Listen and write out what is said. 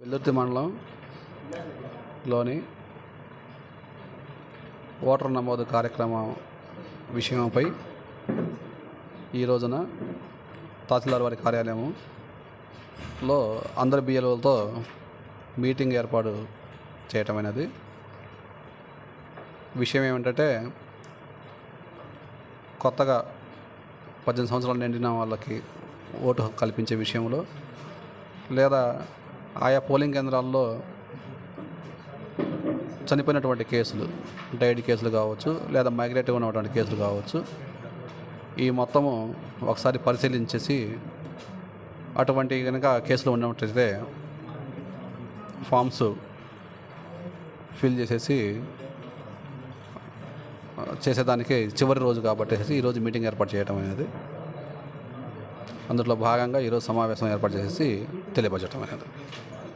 వెల్లుర్తి మండలంలోని ఓటర్ నమోదు కార్యక్రమం విషయంపై ఈ రోజున తహసీల్దార్ వారి కార్యాలయంలో అందరి బిఎల్ఓలతో మీటింగ్ ఏర్పాటు చేయటమైనది విషయం ఏమిటంటే కొత్తగా పద్దెనిమిది సంవత్సరాలు నిండిన వాళ్ళకి ఓటు కల్పించే విషయంలో లేదా ఆయా పోలింగ్ కేంద్రాల్లో చనిపోయినటువంటి కేసులు డైడ్ కేసులు కావచ్చు లేదా మైగ్రేటివ్ ఉన్నటువంటి కేసులు కావచ్చు ఈ మొత్తము ఒకసారి పరిశీలించేసి అటువంటి కనుక కేసులు ఉన్నట్టయితే ఫామ్స్ ఫిల్ చేసేసి చేసేదానికి చివరి రోజు కాబట్టి ఈరోజు మీటింగ్ ఏర్పాటు చేయడం అనేది అందులో భాగంగా ఈరోజు సమావేశం ఏర్పాటు చేసేసి తెలియపరచడం అనేది.